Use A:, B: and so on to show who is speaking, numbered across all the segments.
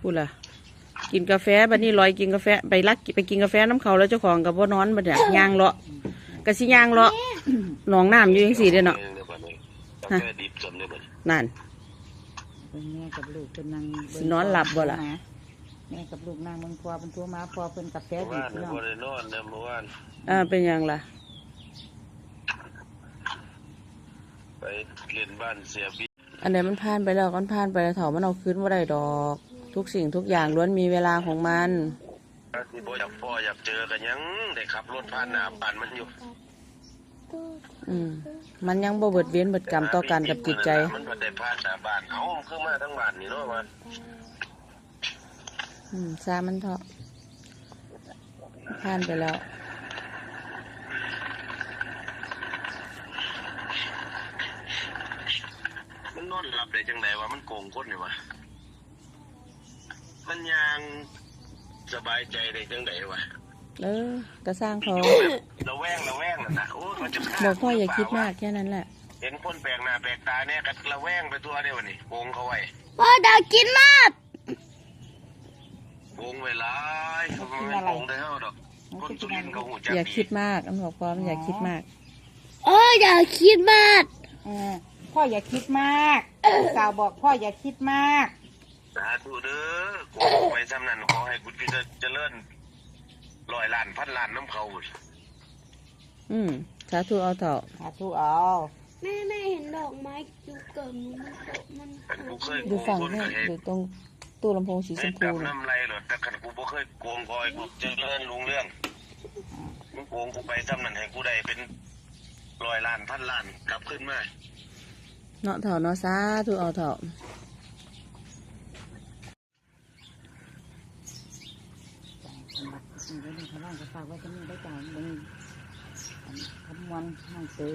A: พูดล่ะ กินกาแฟบัดนี้ลอยกินกาแฟไปลักไปกินกาแฟน้ำเขาแล้วเจ้าของกับว่านอนบัดเนี่ยยางเลาะกะสิยางเลาะหนองน้ำอยู่ยังสี่เด้อเนาะ
B: เดี๋ยวบัดนี้กาแฟดิบจนเลยบัดนี้
A: นั่น
C: เบิ่งแม่กับลูกเป็นนางเบิ่ง
A: นอนหลับบ่ล่ะ
C: แม่กับลูกนางมันพอเป็นตัวมาพอเป็นกับแฟ
B: เมื่อ
C: ดี
B: วาน
C: พี่น้อง
B: บ่ได้นอนนะเมื่อวาน
A: อ่าเป็นหยังล่ะ
B: ไปเล่นบ้านเสียบี
A: อันไหนมันผ่านไปแล้วก็ผ่านไปแล้วเถามันเอาคืนว่าได้ดอก ทุกสิ่งทุกอย่างล้วนมีเวลาของมัน
B: ที่บ่อยากพ่ออยากเจอกันยังได้ขับรถผ่านหน้าบ้านมันอยู่
A: อืมมันยังบ่เบิดเวียนเบิดกรรมต่อกันกับจิตใจ
B: มันบ่ได้ผ่านหน้าบ้านเอ้ามันคือมาทั้งบ้านนี่เนาะว่า
A: อืมซามันเถอะผ่านไปแล้ว
B: มันนอนหลับได้จังไดวะมันโกงคนนี่วะ มันยังสบายใจได้จังไดวะ
A: เออก็สร้างเขา
B: ระแวงระแวงนั่นน่ะโอ้ยมันจะ
A: บอกพ่ออย่าคิดมากแค่นั้นแหละ
B: เห็นคนแปลกหน้าแปลกตาเนี่ยก็ระแวงไปทั่วเด้วนี่โกงเขาไว้
D: พ่ออยากกินมาก
B: โกงไว้หลายมันไม่โกงได้เท่าดอกคนสุรินทร์เขาหูจัก
A: อย่า
B: ดี
A: คิดมากอันบอกพ่อมันอย่าคิดมาก
D: โอ้ยอยากคิดมาก
C: เออพ่ออย่าคิดมากสาวบอกพ่ออย่าคิดมาก
B: สาธุเด้อกูไปซ้ำนั้นขอให้กูจะเจริญร้อยล้านพันล้านน้ำเขา
A: อืมสาธุเอาเถอะ
C: สาธุเอา
D: แม่แม่เห็นดอกไม้อยู่เกิดมันมัน
B: แต่กูเคย
A: อ
B: โก
A: ยู่
B: ง
A: ฝั่ง
B: คน
A: นู้
B: ก็
A: น
B: เห็น
A: อยู่ตรงตู้ลำโพงสีช
B: ไม่
A: มพู
B: จับ
A: น่ะ
B: น้ำไรหรอกแต่ขันกูบ่เคยโกงคอยกูเจริญลุงเรื่องมึงโกงกูไปซ้ำนั้นให้กูได้เป็นร้อยล้านพันล้านกลับขึ้นมา
A: เนาะเถอะเนาะสาธุเอาเถอะ
C: สำหรับสิ่งที่เขาบ้านก็ฝากไว้ที่นี่ได้จ่ายมึงคำมวลนั่งเตย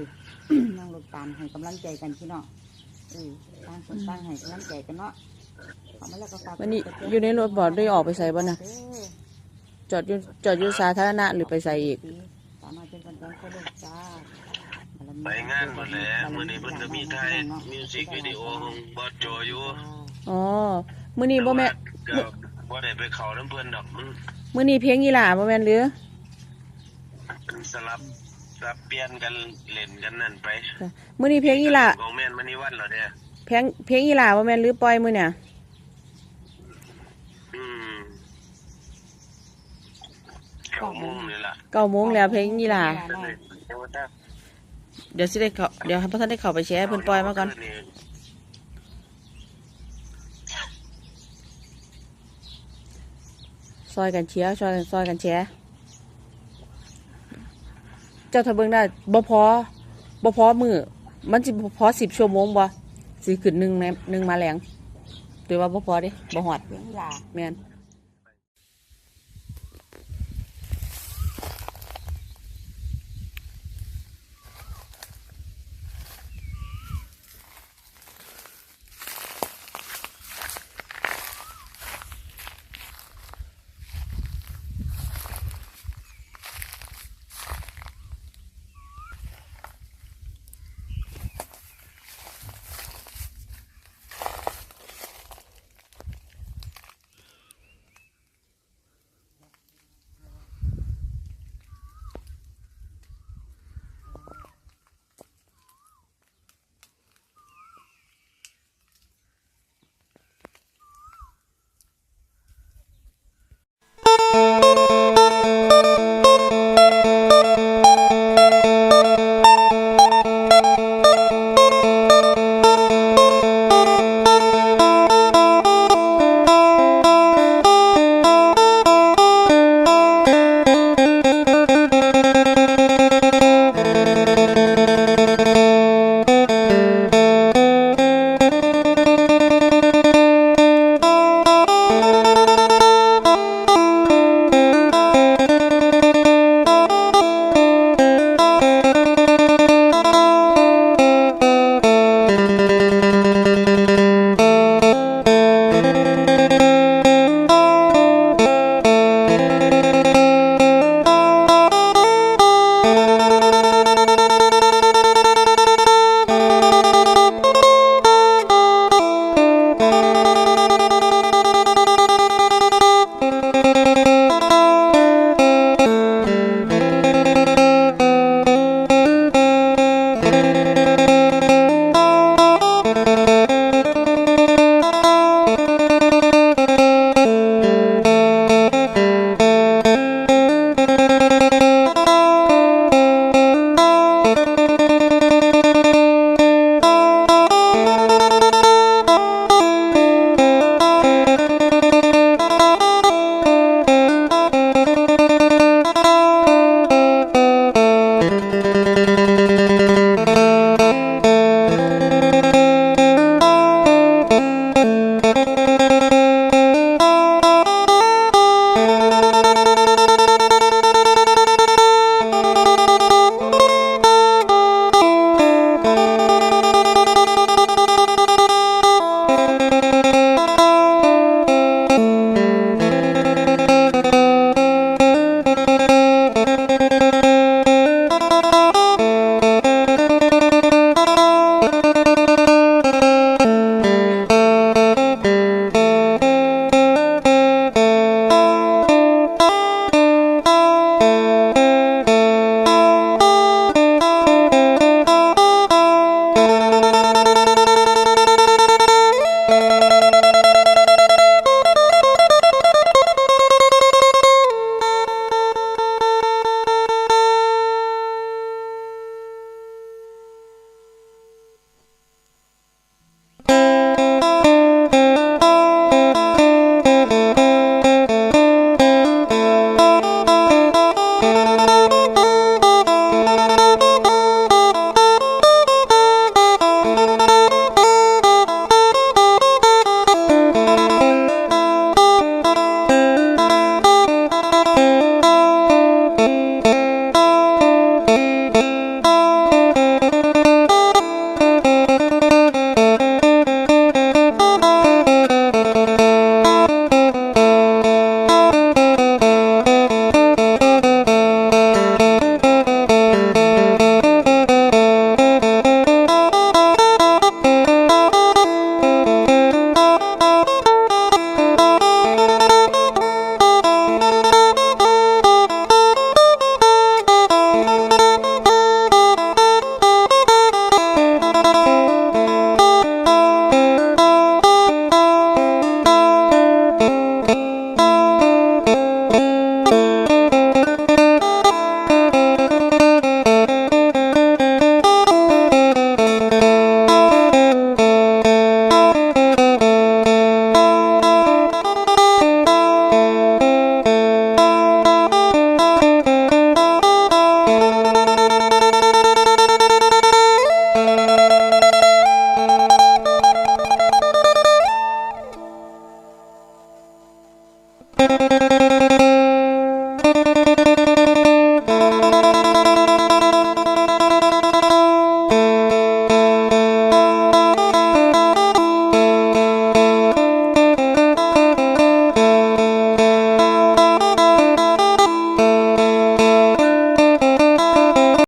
C: นั่งรถตามให้กำลังใจกันพี่น้องเออตั้งคนตั้งให้กำลังใจกันเนาะเอามาแล้วก็ฝาก
A: วันนี้อยู่ในรถบอดได้ออกไปใส่บ่นะ
C: เออ
A: จอดอยู่จอดอยู่สาธารณะหรือไปใส่อีก
C: สามารถเป็นคนแก่คนลูกจ้า
B: ไปงานหมดแล้วมื้อนี้เพิ่นก็มีถ่ายมิวสิกวิดีโอของบอสโจอยู่
A: อ๋อมื้อนี้บ่แม่น
B: ก็บ่ได้ไปเข้าน้ำเพิ่นดอก มัน
A: มื้อนี้เพลงอีหล่าบ่แม่นหรือ
B: สลับสลับเปลี่ยนกันเล่นกันนั่นไป
A: จ้ะมื้อนี้เพลงอีหล่า
B: ของแม่นมณีวันเหรอเนี่ย
A: เพลงเพลงอีหล่าบ่แม่นหรือปล่อยมื้อเนี่ย
B: อืมเก้าโมงนี่ล่ะ
A: เก้าโมงแล้วเพลงอีหล่า
B: ก็เลยเดี๋ยวถ้า
A: เดี๋ยวสิได้เข้าเดี๋ยวให้พ่อท่านได้เข้าไปแชร์ให้เพิ่นปล่อยมาก่อน ซอยกันเชียร์ซอยกันซอยกันแชร์เจ้าถ้าเบิ่งได้บ่พอบ่พอมือมันสิบ่พอ10ชั่วโมงบ่สิขึ้นหนึ่งในหนึ่งมาแรงหรือว่าบ่พอเด้บ่ฮอด
C: เสียงหลา
A: แม่น